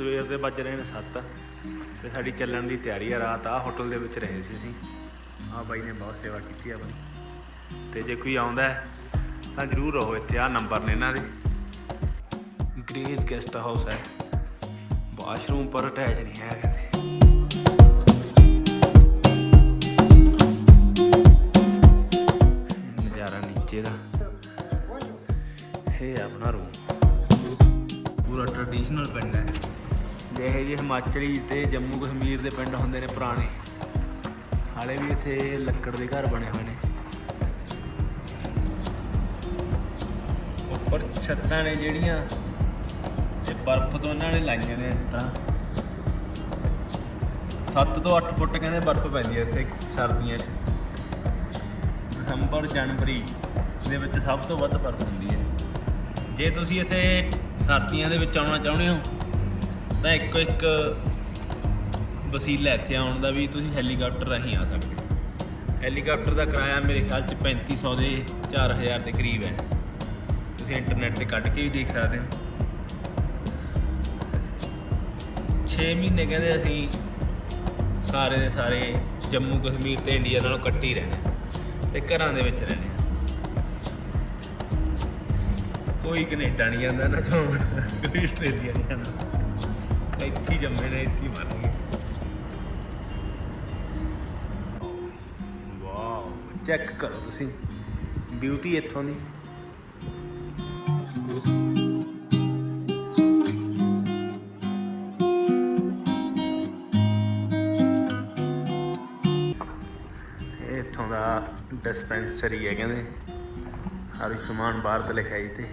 ਸਵੇਰ ਦੇ ਵੱਜ ਰਹੇ ਨੇ 7 ਤੇ ਸਾਡੀ ਚੱਲਣ ਦੀ ਤਿਆਰੀ ਆ, ਰਾਤ ਆ ਹੋਟਲ ਦੇ ਵਿੱਚ ਰਹੇ ਸੀ ਅਸੀਂ। ਆ ਬਾਈ ਨੇ ਬਹੁਤ ਸੇਵਾ ਕੀਤੀ ਆ ਆਪਣੀ। ਤੇ ਜੇ ਕੋਈ ਆਉਂਦਾ ਹੈ, ਤਾਂ ਜਰੂਰ ਰਹੋ ਇੱਥੇ ਆ ਨੰਬਰ ਨੇ ਇਹਨਾਂ ਦੇ। ਗ੍ਰੇਸ ਗੈਸਟ ਹਾਊਸ ਹੈ। ਵਾਸ਼ਰੂਮ ਪਰ ਅਟੈਚ ਨਹੀਂ ਹੈ ਕਹਿੰਦੇ। ਨਜ਼ਾਰਾ ਨੀਚੇ ਦਾ। ਇਹ ਆਪਣਾ ਰੂਮ ਪੂਰਾ ਟ੍ਰੈਡੀਸ਼ਨਲ ਪਿੰਡ ਹੈ। ਜਿਹੇ ਜਿਹੇ ਹਿਮਾਚਲੀ ਤੇ ਜੰਮੂ ਕਸ਼ਮੀਰ ਦੇ ਪਿੰਡ ਹੁੰਦੇ ਨੇ ਪੁਰਾਣੇ। ਹਾਲੇ ਵੀ ਇੱਥੇ ਲੱਕੜ ਦੇ ਘਰ ਬਣੇ ਹੋਏ ਨੇ। ਉੱਪਰ ਛੱਤਾਂ ਨੇ ਜਿਹੜੀਆਂ ਤੇ ਬਰਫ਼ ਤੋਂ ਇਹਨਾਂ ਨੇ ਲਾਈਆਂ ਨੇ ਤਾਂ 7 ਤੋਂ 8 ਫੁੱਟ ਕਹਿੰਦੇ ਬਰਫ਼ ਪੈਂਦੀ ਹੈ ਇੱਥੇ ਸਰਦੀਆਂ 'ਚ। ਦਸੰਬਰ ਜਨਵਰੀ ਦੇ ਵਿੱਚ ਸਭ ਤੋਂ ਵੱਧ ਬਰਫ਼ ਹੁੰਦੀ ਹੈ। ਜੇ ਤੁਸੀਂ ਇੱਥੇ ਸਰਦੀਆਂ ਦੇ ਵਿੱਚ ਆਉਣਾ ਚਾਹੁੰਦੇ ਹੋ ਤਾਂ ਇੱਕੋ ਇੱਕ ਵਸੀਲਾ ਇੱਥੇ ਆਉਣ ਦਾ ਵੀ ਤੁਸੀਂ ਹੈਲੀਕਾਪਟਰ ਰਾਹੀਂ ਆ ਸਕਦੇ ਹੋ। ਹੈਲੀਕਾਪਟਰ ਦਾ ਕਿਰਾਇਆ ਮੇਰੇ ਖਿਆਲ ਚ 3500 ਦੇ 4000 ਦੇ ਕਰੀਬ ਹੈ। ਤੁਸੀਂ ਇੰਟਰਨੈਟ ਤੇ ਕੱਢ ਕੇ ਵੀ ਦੇਖ ਸਕਦੇ ਹੋ। 6 ਮਹੀਨੇ ਕਹਿੰਦੇ ਅਸੀਂ ਸਾਰੇ ਦੇ ਸਾਰੇ ਜੰਮੂ ਕਸ਼ਮੀਰ ਤੇ ਇੰਡੀਆ ਨਾਲੋਂ ਇਕੱਠੇ ਰਹਿੰਦੇ ਹਾਂ ਤੇ ਘਰਾਂ ਦੇ ਵਿੱਚ ਰਹਿੰਦੇ ਹਾਂ। ਕੋਈ ਕੈਨੇਡਾ ਨਹੀਂ ਜਾਂਦਾ, ਨਾ ਚੋਂ ਕੋਈ ਆਸਟ੍ਰੇਲੀਆ ਨਹੀਂ ਜਾਂਦਾ। ਇੱਥੇ ਹੀ ਜੰਮੇ ਨੇ, ਇੱਥੇ ਹੀ ਮਰਨਗੇ ਵਾਓ ਚੈੱਕ ਕਰੋ ਤੁਸੀਂ। ਬਿਊਟੀ ਇੱਥੋਂ ਦੀ। ਇੱਥੋਂ ਦਾ ਡਿਸਪੈਂਸਰੀ ਹੈ, ਕਹਿੰਦੇ। ਹਰ ਸਮਾਨ ਭਾਰਤ ਲਿਖਾਈ ਤੇ।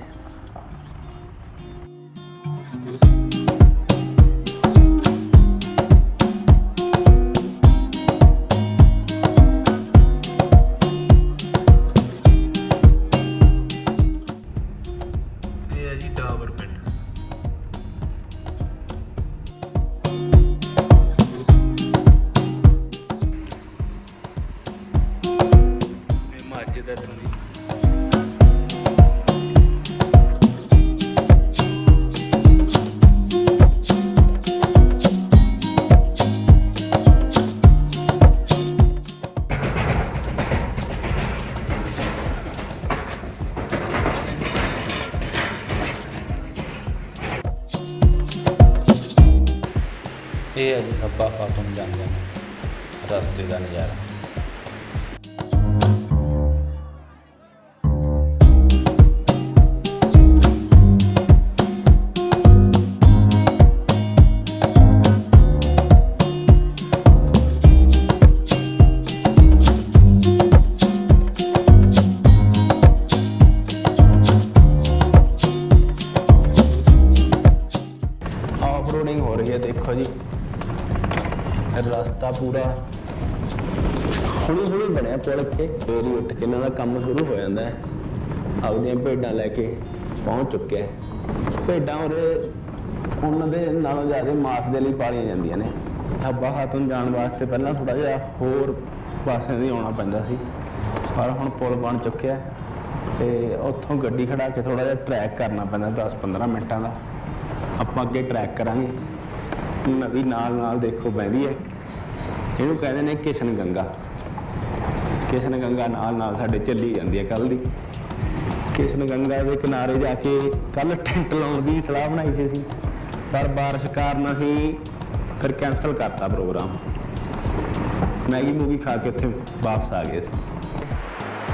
ਇਹ ਹੈ ਜੀ ਅੱਬਾ ਖਾਤੂਨ ਜਾਂਦੇ ਨੇ ਰਸਤੇ ਦਾ ਨਜ਼ਾਰਾ। ਰਸਤਾ ਪੂਰਾ ਹੌਲੀ ਹੌਲੀ ਬਣਿਆ ਪੁਲ ਕੇ ਫੇਰ ਹੀ ਉੱਠ ਕੇ ਇਹਨਾਂ ਦਾ ਕੰਮ ਸ਼ੁਰੂ ਹੋ ਜਾਂਦਾ ਹੈ। ਆਪਦੀਆਂ ਭੇਡਾਂ ਲੈ ਕੇ ਪਹੁੰਚ ਚੁੱਕਿਆ ਹੈ। ਭੇਡਾਂ ਉਰੇ ਉਹਨਾਂ ਦੇ ਨਾਲੋਂ ਜ਼ਿਆਦਾ ਮਾਸ ਦੇ ਲਈ ਪਾਲੀਆਂ ਜਾਂਦੀਆਂ ਨੇ। ਅੱਬਾ ਖਾਤੂਨ ਜਾਣ ਵਾਸਤੇ ਪਹਿਲਾਂ ਥੋੜਾ ਜਿਹਾ ਹੋਰ ਪਾਸੇ ਦੀ ਆਉਣਾ ਪੈਂਦਾ ਸੀ। ਪਰ ਹੁਣ ਪੁਲ ਬਣ ਚੁੱਕਿਆ ਹੈ ਤੇ ਉੱਥੋਂ ਗੱਡੀ ਖੜਾ ਕੇ ਥੋੜਾ ਜਿਹਾ ਟਰੈਕ ਕਰਨਾ ਪੈਂਦਾ 10-15 ਮਿੰਟਾਂ ਦਾ। ਆਪਾਂ ਅੱਗੇ ਟਰੈਕ ਕਰਾਂਗੇ। ਨਦੀ ਨਾਲ ਨਾਲ ਦੇਖੋ ਬਹਿੰਦੀ ਹੈ। ਇਹਨੂੰ ਕਹਿੰਦੇ ਨੇ ਕਿਸ਼ਨ ਗੰਗਾ। ਕਿਸ਼ਨ ਗੰਗਾ ਨਾਲ ਨਾਲ ਸਾਡੇ ਚੱਲੀ ਜਾਂਦੀ ਹੈ ਕੱਲ ਦੀ। ਕਿਸ਼ਨ ਗੰਗਾ ਦੇ ਕਿਨਾਰੇ ਜਾ ਕੇ ਕੱਲ ਟੈਂਟ ਲਾਉਣ ਦੀ ਸਲਾਹ ਬਣਾਈ ਸੀ ਅਸੀਂ। ਪਰ ਬਾਰਿਸ਼ ਕਾਰਨ ਅਸੀਂ ਫਿਰ ਕੈਨਸਲ ਕਰਤਾ ਪ੍ਰੋਗਰਾਮ ਮੈਗੀ ਮੂਵੀ ਖਾ ਕੇ ਉੱਥੇ ਵਾਪਸ ਆ ਗਏ ਸੀ।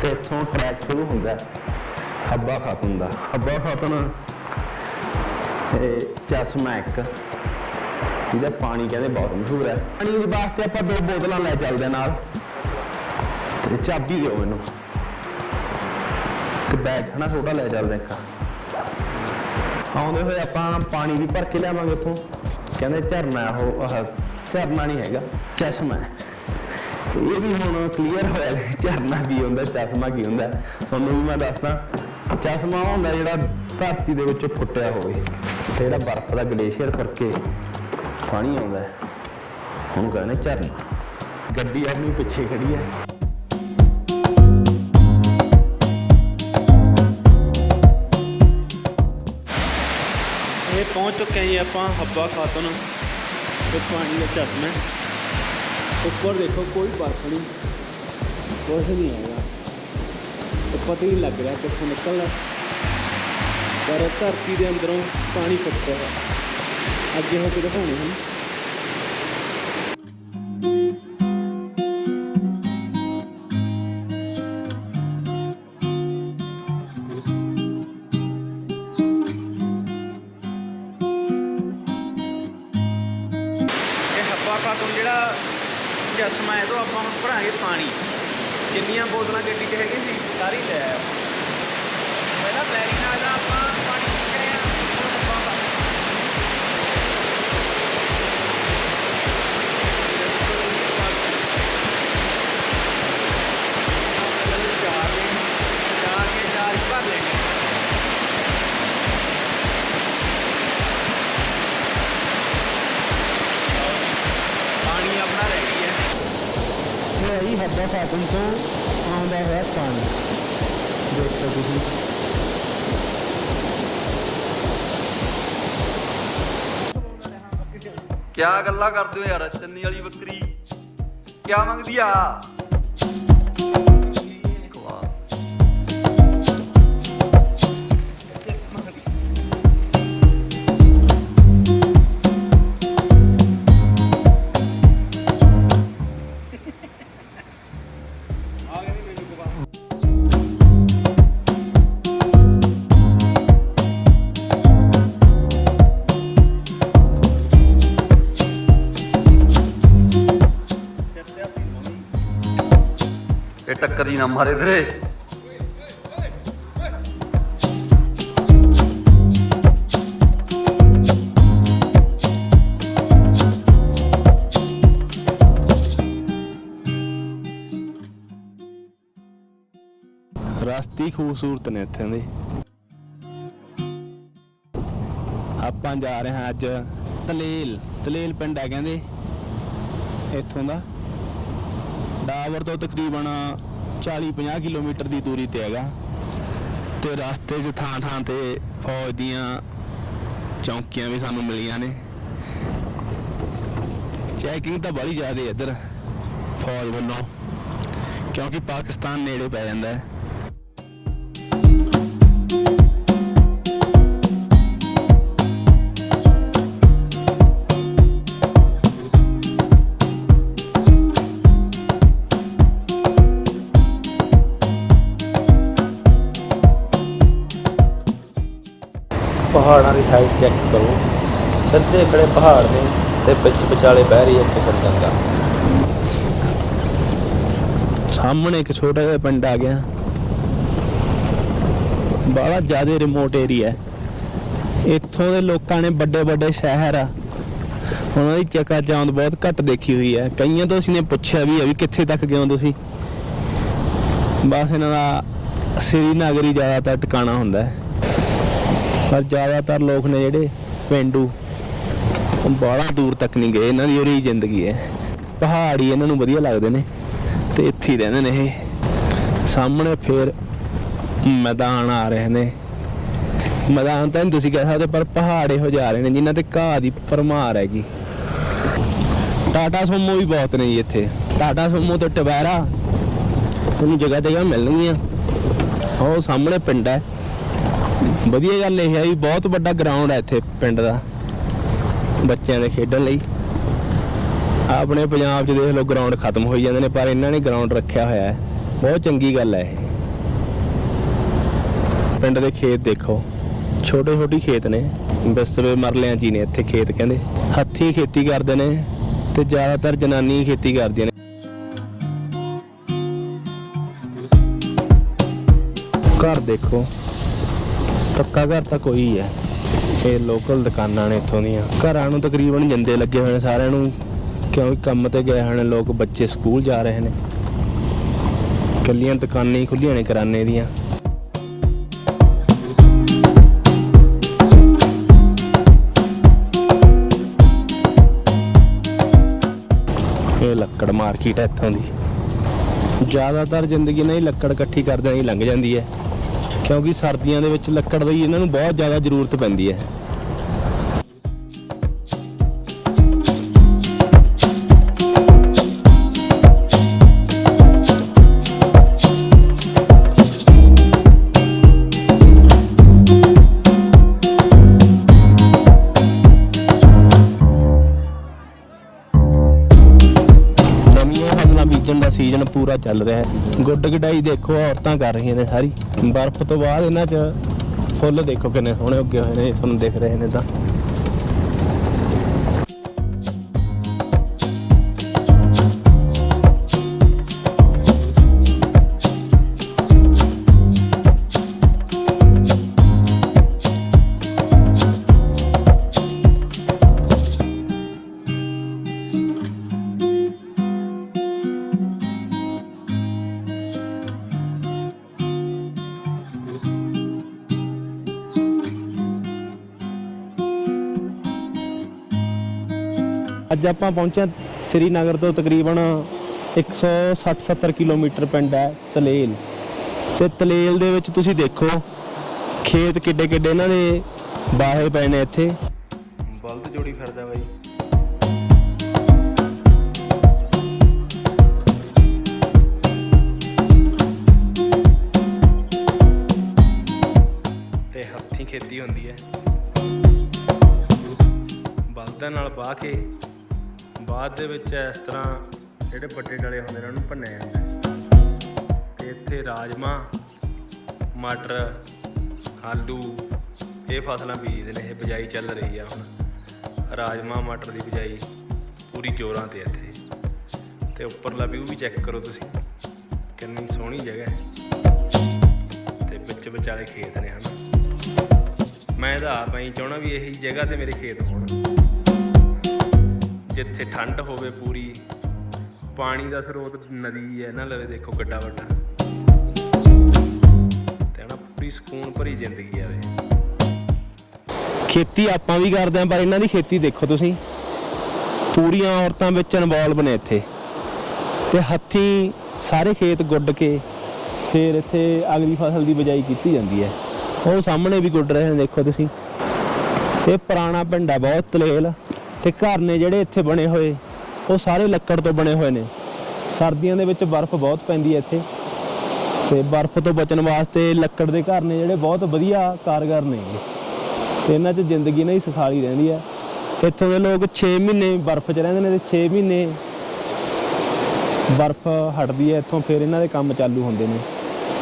ਤੇ ਇੱਥੋਂ ਟਰੈਕ ਸ਼ੁਰੂ ਹੁੰਦਾ ਹੱਬਾ ਖਾਤੂਨ ਦਾ। ਹੱਬਾ ਖਾਤੂਨ ਇਹ ਚਸ਼ਮਾ ਇੱਕ। ਇਹਦਾ ਪਾਣੀ ਕਹਿੰਦੇ ਬਹੁਤ ਮਸ਼ਹੂਰ ਹੈ। ਪਾਣੀ ਦੇ ਵਾਸਤੇ ਆਪਾਂ ਦੋ ਬੋਤਲਾਂ ਲੈ ਚੱਲਦੇ ਨਾਲ। ਤੇ ਚਾਬੀ ਦਿਓ ਮੈਨੂੰ। ਤੇ ਬੈਗ ਹਨਾ ਛੋਟਾ ਲੈ ਚੱਲਦੇ ਇੱਕ। ਆਉਂਦੇ ਹੋਏ ਆਪਾਂ ਪਾਣੀ ਵੀ ਭਰ ਕੇ ਲਿਆਵਾਂਗੇ ਉੱਥੋਂ। ਕਹਿੰਦੇ ਝਰਨਾ ਉਹ ਝਰਨਾ ਨਹੀਂ ਹੈਗਾ, ਚਸ਼ਮਾ ਹੈ। ਇਹ ਵੀ ਹੁਣ ਕਲੀਅਰ ਹੋਇਆ ਝਰਨਾ ਕੀ ਹੁੰਦਾ, ਚਸ਼ਮਾ ਕੀ ਹੁੰਦਾ। ਤੁਹਾਨੂੰ ਵੀ ਮੈਂ ਦੱਸਦਾ, ਚਸ਼ਮਾ ਹੁੰਦਾ ਜਿਹੜਾ ਧਰਤੀ ਦੇ ਵਿੱਚ ਫੁੱਟਿਆ ਹੋਵੇ। ਜਿਹੜਾ ਬਰਫ਼ ਦਾ ਗਲੇਸ਼ੀਅਰ ਕਰਕੇ ਪਾਣੀ ਆਉਂਦਾ ਹੈ। ਉਹਨੂੰ ਕਹਿੰਦੇ ਝਰਨਾ। ਗੱਡੀ ਆਪਣੀ ਪਿੱਛੇ ਖੜੀ ਹੈ। ਇਹ ਪਹੁੰਚ ਚੁੱਕੇ ਹਾਂ ਜੀ ਆਪਾਂ ਹੱਬਾ ਖਾਤਨ, ਤੇ ਪਾਣੀ ਦਾ ਚਸ਼ਮਾ ਉੱਪਰ ਦੇਖੋ ਕੋਈ ਬਰਫ਼ ਨਹੀਂ, ਕੁਛ ਨਹੀਂ ਹੈਗਾ। ਤੇ ਪਤਾ ਹੀ ਨਹੀਂ ਲੱਗ ਰਿਹਾ ਕਿੱਥੋਂ ਨਿਕਲਣਾ। ਪਰ ਧਰਤੀ ਦੇ ਅੰਦਰੋਂ ਪਾਣੀ ਫੁੱਟ ਰਿਹਾ ਅੱਗੇ ਹੋ ਕੇ ਦਿਖਾਉਣੇ ਹਨ। ਇਹ ਤੋਂ ਆਉਂਦਾ ਹੋਇਆ ਪਾਣੀ। ਦੇਖੋ ਤੁਸੀਂ। ਕਿਆ ਗੱਲਾਂ ਕਰਦੇ ਹੋ ਯਾਰ, ਚੰਨੀ ਵਾਲੀ ਬੱਕਰੀ। ਕਿਆ ਮੰਗਦੀ ਆ? ਇਹ ਟੱਕਰ ਜੀ ਨਾ ਮਾਰੇ ਤੇਰੇ ਰਸਤੀ ਖੂਬਸੂਰਤ ਨੇ ਇੱਥੇ ਦੇ। ਆਪਾਂ ਜਾ ਰਹੇ ਹਾਂ ਅੱਜ ਤਲੇਲ ਤਲੇਲ ਪਿੰਡ ਹੈ ਕਹਿੰਦੇ। ਇੱਥੋਂ ਦਾ। ਡਾਵਰ ਤੋਂ ਤਕਰੀਬਨ 40-50 ਕਿਲੋਮੀਟਰ ਦੀ ਦੂਰੀ ਤੇ ਹੈਗਾ। ਤੇ ਰਸਤੇ 'ਚ ਥਾਂ ਥਾਂ ਤੇ ਫੌਜ ਦੀਆਂ ਚੌਂਕੀਆਂ ਵੀ ਸਾਨੂੰ ਮਿਲੀਆਂ ਨੇ। ਚੈਕਿੰਗ ਤਾਂ ਬੜੀ ਜ਼ਿਆਦਾ ਇੱਧਰ ਫੌਜ ਵੱਲੋਂ, ਕਿਉਂਕਿ ਪਾਕਿਸਤਾਨ ਨੇੜੇ ਪੈ ਜਾਂਦਾ ਹੈ। ਪਹਾੜਾਂ ਦੀ ਹਾਈਟ ਚੈੱਕ ਕਰੋ। ਸਿੱਧੇ ਖੜੇ ਪਹਾੜ ਨੇ ਤੇ ਵਿੱਚ ਵਿਚਾਲੇ ਬਹਿ ਰਹੀ ਹੈ ਕਿਸਰ ਗੰਗਾ। ਸਾਹਮਣੇ ਇੱਕ ਛੋਟਾ ਜਿਹਾ ਪਿੰਡ ਆ ਗਿਆ। ਬੜਾ ਜ਼ਿਆਦਾ ਰਿਮੋਟ ਏਰੀਆ ਹੈ। ਇੱਥੋਂ ਦੇ ਲੋਕਾਂ ਨੇ ਵੱਡੇ ਵੱਡੇ ਸ਼ਹਿਰ ਆ। ਉਹਨਾਂ ਦੀ ਚੱਕਾ ਚੌਂਦ ਬਹੁਤ ਘੱਟ ਦੇਖੀ ਹੋਈ ਹੈ। ਕਈਆਂ ਤੋਂ ਅਸੀਂ ਨੇ ਪੁੱਛਿਆ ਵੀ ਹੈ ਵੀ ਕਿੱਥੇ ਤੱਕ ਗਏ ਹੋ ਤੁਸੀਂ? ਬਸ ਇਹਨਾਂ ਦਾ ਸ੍ਰੀਨਗਰ ਹੀ ਜ਼ਿਆਦਾਤਰ ਟਿਕਾਣਾ ਹੁੰਦਾ ਹੈ। ਪਰ ਜ਼ਿਆਦਾਤਰ ਲੋਕ ਨੇ ਜਿਹੜੇ ਪਿੰਡੂ, ਉਹ ਬਾਹਲਾ ਦੂਰ ਤੱਕ ਨਹੀਂ ਗਏ, ਇਹਨਾਂ ਦੀ ਉਹੀ ਜ਼ਿੰਦਗੀ ਹੈ। ਪਹਾੜੀ ਇਹਨਾਂ ਨੂੰ ਵਧੀਆ ਲੱਗਦੇ ਨੇ ਤੇ ਇੱਥੇ ਹੀ ਰਹਿੰਦੇ ਨੇ ਇਹ। ਸਾਹਮਣੇ ਫੇਰ ਮੈਦਾਨ ਆ ਰਹੇ ਨੇ। ਮੈਦਾਨ ਤਾਂ ਨਹੀਂ ਤੁਸੀਂ ਕਹਿ ਸਕਦੇ, ਪਰ ਪਹਾੜ ਇਹੋ ਜਾ ਰਹੇ ਨੇ ਜਿਨ੍ਹਾਂ ਤੇ ਘਾਹ ਦੀ ਭਰਮਾਰ ਹੈਗੀ। ਟਾਟਾ ਸੋਮੋ ਵੀ ਬਹੁਤ ਨੇ ਜੀ ਇੱਥੇ। ਟਾਟਾ ਸੋਮੋ ਤੇ ਟਵੈਰਾ, ਤੁਹਾਨੂੰ ਜਗ੍ਹਾ ਜਗ੍ਹਾ ਮਿਲਣਗੀਆਂ। ਉਹ ਸਾਹਮਣੇ ਪਿੰਡ ਹੈ। ਵਧੀਆ ਗੱਲ ਇਹ ਹੈ ਵੀ ਬਹੁਤ ਵੱਡਾ ਗਰਾਊਂਡ ਹੈ ਇੱਥੇ ਪਿੰਡ ਦਾ, ਬੱਚਿਆਂ ਦੇ ਖੇਡਣ ਲਈ। ਆਪਣੇ ਪੰਜਾਬ 'ਚ ਦੇਖ ਲਓ ਗਰਾਊਂਡ ਖਤਮ ਹੋਈ ਜਾਂਦੇ ਨੇ, ਪਰ ਇਹਨਾਂ ਨੇ ਗਰਾਊਂਡ ਰੱਖਿਆ ਹੋਇਆ ਹੈ। ਬਹੁਤ ਚੰਗੀ ਗੱਲ ਹੈ ਇਹ। ਪਿੰਡ ਦੇ ਖੇਤ ਦੇਖੋ ਛੋਟੇ ਛੋਟੀ ਖੇਤ ਨੇ। ਬਿਸਵੇ ਮਰਲਿਆਂ 'ਚ ਹੀ ਨੇ ਇੱਥੇ ਖੇਤ ਕਹਿੰਦੇ। ਹੱਥੀ ਖੇਤੀ ਕਰਦੇ ਨੇ ਤੇ ਜ਼ਿਆਦਾਤਰ ਜਨਾਨੀ ਖੇਤੀ ਕਰਦੀਆਂ ਨੇ। ਘਰ ਦੇਖੋ ਪੱਕਾ ਘਰ ਤਾਂ ਕੋਈ ਹੈ। ਇਹ ਲੋਕਲ ਦੁਕਾਨਾਂ ਨੇ ਇੱਥੋਂ ਦੀਆਂ। ਘਰਾਂ ਨੂੰ ਤਕਰੀਬਨ ਜਿੰਦੇ ਲੱਗੇ ਹੋਏ ਨੇ ਸਾਰਿਆਂ ਨੂੰ। ਕਿਉਂਕਿ ਕੰਮ ਤੇ ਗਏ ਹੋਏ ਲੋਕ, ਬੱਚੇ ਸਕੂਲ ਜਾ ਰਹੇ ਨੇ। ਕੱਲੀਆਂ ਦੁਕਾਨਾਂ ਹੀ ਖੁੱਲੀਆਂ ਨੇ ਕਰਾਨੇ ਦੀਆਂ। ਇਹ ਲੱਕੜ ਮਾਰਕੀਟ ਹੈ ਇੱਥੋਂ ਦੀ। ਜ਼ਿਆਦਾਤਰ ਜ਼ਿੰਦਗੀ ਨਹੀਂ ਲੱਕੜ ਇਕੱਠੀ ਕਰਦਿਆਂ ਹੀ ਲੰਘ ਜਾਂਦੀ ਹੈ। ਕਿਉਂਕਿ ਸਰਦੀਆਂ ਦੇ ਵਿੱਚ ਲੱਕੜ ਦੀ ਇਹਨਾਂ ਨੂੰ ਬਹੁਤ ਜ਼ਿਆਦਾ ਜ਼ਰੂਰਤ ਪੈਂਦੀ ਹੈ। ਨਵੀਆਂ ਫਸਲਾਂ ਬੀਜਣ ਦਾ ਸੀਜ਼ਨ ਪੂਰਾ ਚੱਲ ਰਿਹਾ ਹੈ। ਗੁੱਡ ਗਡਾਈ ਦੇਖੋ, ਔਰਤਾਂ ਕਰ ਰਹੀਆਂ ਨੇ ਸਾਰੀ। ਬਰਫ਼ ਤੋਂ ਬਾਅਦ ਇਹਨਾਂ 'ਚ ਫੁੱਲ ਦੇਖੋ ਕਿੰਨੇ ਸੋਹਣੇ ਉੱਗੇ ਹੋਏ ਨੇ, ਤੁਹਾਨੂੰ ਦਿਖ ਰਹੇ ਨੇ ਤਾਂ। ਅੱਜ ਆਪਾਂ ਪਹੁੰਚੇ ਸ੍ਰੀਨਗਰ ਤੋਂ ਤਕਰੀਬਨ 160-70 ਕਿਲੋਮੀਟਰ ਪਿੰਡ ਹੈ ਤਲੇਲ। ਤੇ ਤਲੇਲ ਦੇ ਵਿੱਚ ਤੁਸੀਂ ਦੇਖੋ ਖੇਤ ਕਿੱਡੇ ਕਿੱਡੇ ਇਹਨਾਂ ਦੇ ਬਾਹੇ ਪਏ ਨੇ ਇੱਥੇ। ਬਲਦ ਜੋੜੀ ਫਿਰਦਾ ਬਾਈ। ਤੇ ਹੱਥੀਂ ਖੇਤੀ ਹੁੰਦੀ ਹੈ। ਬਲਦਾਂ ਨਾਲ ਬਾਹ ਕੇ ਬਾਅਦ ਦੇ ਵਿੱਚ ਇਸ ਤਰ੍ਹਾਂ ਜਿਹੜੇ ਵੱਡੇ ਡਲੇ ਹੁੰਦੇ ਨੇ, ਉਹਨੂੰ ਭੰਨਿਆ ਜਾਂਦਾ ਤੇ ਇੱਥੇ ਰਾਜਮਾ, ਮਟਰ, ਆਲੂ, ਇਹ ਫਸਲਾਂ ਬੀਜਦੇ ਨੇ, ਇਹ ਬਿਜਾਈ ਚੱਲ ਰਹੀ ਆ ਹੁਣ। ਰਾਜਮਾ, ਮਟਰ ਦੀ ਬਿਜਾਈ ਪੂਰੀ ਜੋਰਾਂ ਤੇ ਇੱਥੇ। ਤੇ ਉੱਪਰਲਾ ਵਿਊ ਵੀ ਚੈੱਕ ਕਰੋ ਤੁਸੀਂ। ਕਿੰਨੀ ਸੋਹਣੀ ਜਗ੍ਹਾ ਹੈ। ਤੇ ਵਿੱਚ ਵਿਚਾਲੇ ਖੇਤ ਨੇ, ਹਨ। ਮੈਂ ਤਾਂ ਆਪ ਹੀ ਚਾਹਣਾ ਵੀ ਇਹੀ ਜਗ੍ਹਾ ਤੇ ਮੇਰੇ ਖੇਤ ਹੋਣ। ਜਿੱਥੇ ਠੰਡ ਹੋਵੇ ਪੂਰੀ, ਪਾਣੀ ਦਾ ਸਰੋਤ ਨਦੀ ਹੈ ਨਾ ਲਵੇ, ਦੇਖੋ ਗੱਡਾ ਵੱਡਾ। ਤੇ ਨਾ ਪੂਰੀ ਸਕੂਨ ਭਰੀ ਜ਼ਿੰਦਗੀ ਆ ਖੇਤੀ ਆਪਾਂ ਵੀ ਕਰਦੇ ਆਂ ਪਰ ਇਹਨਾਂ ਦੀ ਖੇਤੀ ਦੇਖੋ ਤੁਸੀਂ। ਪੂਰੀਆਂ ਔਰਤਾਂ ਵਿੱਚ ਇਨਵੋਲਵ ਨੇ ਇੱਥੇ। ਤੇ ਹੱਥੀਂ ਸਾਰੇ ਖੇਤ ਗੁੱਡ ਕੇ ਫਿਰ ਇੱਥੇ ਅਗਲੀ ਫਸਲ ਦੀ ਬਿਜਾਈ ਕੀਤੀ ਜਾਂਦੀ ਹੈ। ਉਹ ਸਾਹਮਣੇ ਵੀ ਗੁੱਡ ਰਹੇ ਨੇ, ਦੇਖੋ ਤੁਸੀਂ। ਇਹ ਪੁਰਾਣਾ ਪਿੰਡ ਆ, ਬਹੁਤ ਤਲੇਲ। ਤੇ ਘਰ ਨੇ ਜਿਹੜੇ ਇੱਥੇ ਬਣੇ ਹੋਏ, ਉਹ ਸਾਰੇ ਲੱਕੜ ਤੋਂ ਬਣੇ ਹੋਏ ਨੇ। ਸਰਦੀਆਂ ਦੇ ਵਿੱਚ ਬਰਫ਼ ਬਹੁਤ ਪੈਂਦੀ ਹੈ ਇੱਥੇ। ਤੇ ਬਰਫ਼ ਤੋਂ ਬਚਣ ਵਾਸਤੇ ਲੱਕੜ ਦੇ ਘਰ ਨੇ ਜਿਹੜੇ ਬਹੁਤ ਵਧੀਆ ਕਾਰਗਰ ਨੇ ਗੇ। ਤੇ ਇਹਨਾਂ 'ਚ ਜ਼ਿੰਦਗੀ ਨਹੀਂ ਸੁਖਾਲੀ ਰਹਿੰਦੀ ਹੈ। ਇੱਥੋਂ ਦੇ ਲੋਕ 6 ਮਹੀਨੇ ਬਰਫ਼ 'ਚ ਰਹਿੰਦੇ ਨੇ ਤੇ 6 ਮਹੀਨੇ ਬਰਫ਼ ਹਟਦੀ ਹੈ, ਇੱਥੋਂ ਫਿਰ ਇਹਨਾਂ ਦੇ ਕੰਮ ਚਾਲੂ ਹੁੰਦੇ ਨੇ।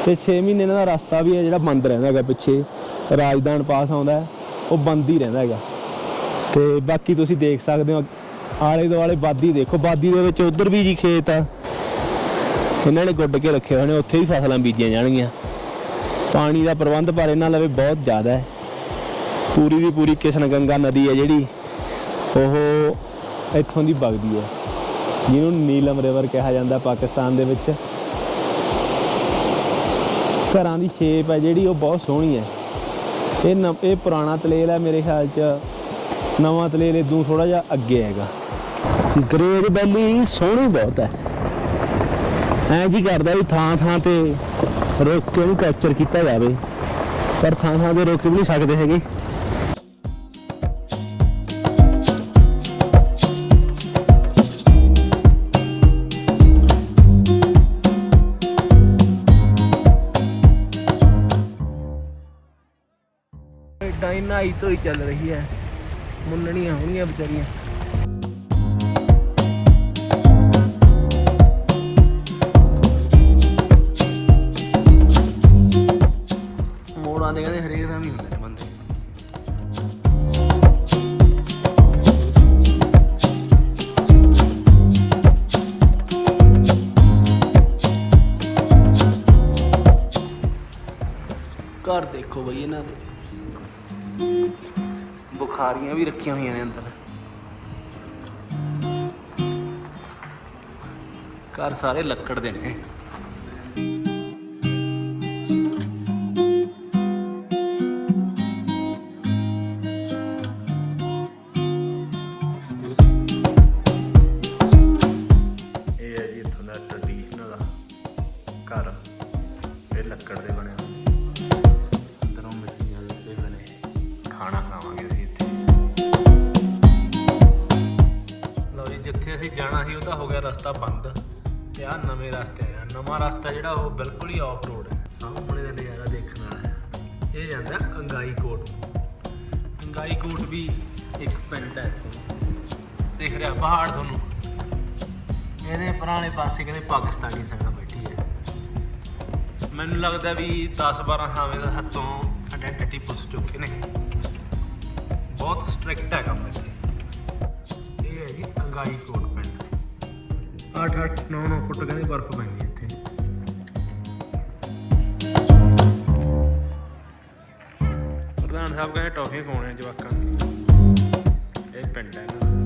ਤੇ 6 ਮਹੀਨੇ ਇਹਨਾਂ ਦਾ ਰਸਤਾ ਵੀ ਹੈ ਜਿਹੜਾ ਬੰਦ ਰਹਿੰਦਾ ਹੈਗਾ ਪਿੱਛੇ। ਰਾਜਦਾਨ ਪਾਸ ਆਉਂਦਾ ਉਹ ਬੰਦ ਹੀ ਰਹਿੰਦਾ ਹੈਗਾ। ਤੇ ਬਾਕੀ ਤੁਸੀਂ ਦੇਖ ਸਕਦੇ ਹੋ, ਆਲੇ ਦੁਆਲੇ ਬਾਦੀ ਦੇਖੋ, ਬਾਦੀ ਦੇ ਵਿੱਚ ਉਧਰ ਵੀ ਜੀ ਖੇਤ ਆ। ਇਹਨਾਂ ਨੇ ਗੁੱਡ ਕੇ ਰੱਖੇ ਹੋਏ ਨੇ, ਉੱਥੇ ਵੀ ਫਸਲਾਂ ਬੀਜੀਆਂ ਜਾਣਗੀਆਂ। ਪਾਣੀ ਦਾ ਪ੍ਰਬੰਧ ਪਰ ਇਹਨਾਂ ਲਵੇ ਬਹੁਤ ਜ਼ਿਆਦਾ ਹੈ। ਪੂਰੀ ਦੀ ਪੂਰੀ ਕਿਸ਼ਨ ਗੰਗਾ ਨਦੀ ਹੈ ਜਿਹੜੀ, ਉਹ ਇੱਥੋਂ ਦੀ ਵਗਦੀ ਹੈ। ਜਿਹਨੂੰ ਨੀਲਮ ਰਿਵਰ ਕਿਹਾ ਜਾਂਦਾ ਪਾਕਿਸਤਾਨ ਦੇ ਵਿੱਚ। ਘਰਾਂ ਦੀ ਸ਼ੇਪ ਹੈ ਜਿਹੜੀ, ਉਹ ਬਹੁਤ ਸੋਹਣੀ ਹੈ। ਇਹ ਨ- ਇਹ ਪੁਰਾਣਾ ਤਲੇਲ ਹੈ ਮੇਰੇ ਖਿਆਲ 'ਚ। ਨਵਾਂ ਤਲੇਲ ਇਦੋਂ ਥੋੜਾ ਜਿਹਾ ਅੱਗੇ ਹੈਗਾ। ਗ੍ਰੇਡ ਵੈਲੀ ਸੋਹਣੀ ਬਹੁਤ ਹੈ। ਐਂ ਜੀ ਕਰਦਾ ਵੀ ਥਾਂ ਥਾਂ ਤੇ ਰੋਕ ਕੇ ਉਹਨੂੰ ਕੈਪਚਰ ਕੀਤਾ ਜਾਵੇ। ਪਰ ਥਾਂ ਥਾਂ ਤੇ ਰੋਕ ਵੀ ਨਹੀਂ ਸਕਦੇ ਹੈਗੇ। ਏਦਾਂ ਹੀ ਨਹਾਈ ਧੋਈ ਚੱਲ ਰਹੀ ਹੈ। ਮੁੰਨਣੀਆਂ ਹੋਣਗੀਆਂ ਵਿਚਾਰੀਆਂ। ਮੋੜਾਂ ਦੇ ਕਹਿੰਦੇ ਹਰੇਕ ਦਾ ਵੀ ਹੁੰਦੇ ਬੰਦੇ। ਘਰ ਦੇਖੋ ਬਈ ਇਹਨਾਂ ਦੇ। ਬੁਖਾਰੀਆਂ ਵੀ ਰੱਖੀਆਂ ਹੋਈਆਂ ਨੇ ਅੰਦਰ। ਘਰ ਸਾਰੇ ਲੱਕੜ ਦੇ ਨੇ। ਰਸਤਾ ਬੰਦ ਤੇ ਆ ਨਵੇਂ ਰਸਤੇ ਆ। ਨਵਾਂ ਰਸਤਾ ਜਿਹੜਾ ਉਹ ਬਿਲਕੁਲ ਹੀ ਆਫ ਰੋਡ ਹੈ। ਸਾਹਮਣੇ ਦਾ ਨਜ਼ਾਰਾ ਦੇਖਣ ਵਾਲਾ ਹੈ। ਇਹ ਜਾਂਦਾ ਅੰਗਾਈ ਕੋਟ। ਅੰਗਾਈ ਕੋਟ ਵੀ ਇੱਕ ਪਿੰਡ ਹੈ। ਦੇਖ ਰਿਹਾ ਪਹਾੜ ਤੁਹਾਨੂੰ। ਇਹਦੇ ਪੁਰਾਣੇ ਪਾਸੇ ਕਹਿੰਦੇ ਪਾਕਿਸਤਾਨੀ ਸੈਨਾ ਬੈਠੀ ਹੈ। ਮੈਨੂੰ ਲੱਗਦਾ ਵੀ 10 12 ਹਾਵੇਂ ਦਾ ਹੱਥੋਂ ਆਇਡੈਂਟੀਟੀ ਪੁੱਛ ਚੁੱਕੇ ਨੇ। ਬਹੁਤ ਸਟ੍ਰਿਕਟ ਹੈ ਕੰਮ ਇੱਥੇ। ਇਹ ਹੈ ਜੀ ਅੰਗਾਈ ਕੋਟ। 8 8 9 9 ਫੁੱਟ ਕਹਿੰਦੇ ਬਰਫ਼ ਪੈਂਦੀ ਇੱਥੇ। ਪ੍ਰਧਾਨ ਸਾਹਿਬ ਕਹਿੰਦੇ ਟੌਫੀਆਂ ਖਵਾਉਣੇ ਜਵਾਕਾਂ ਇਹ ਪਿੰਡ ਹੈ।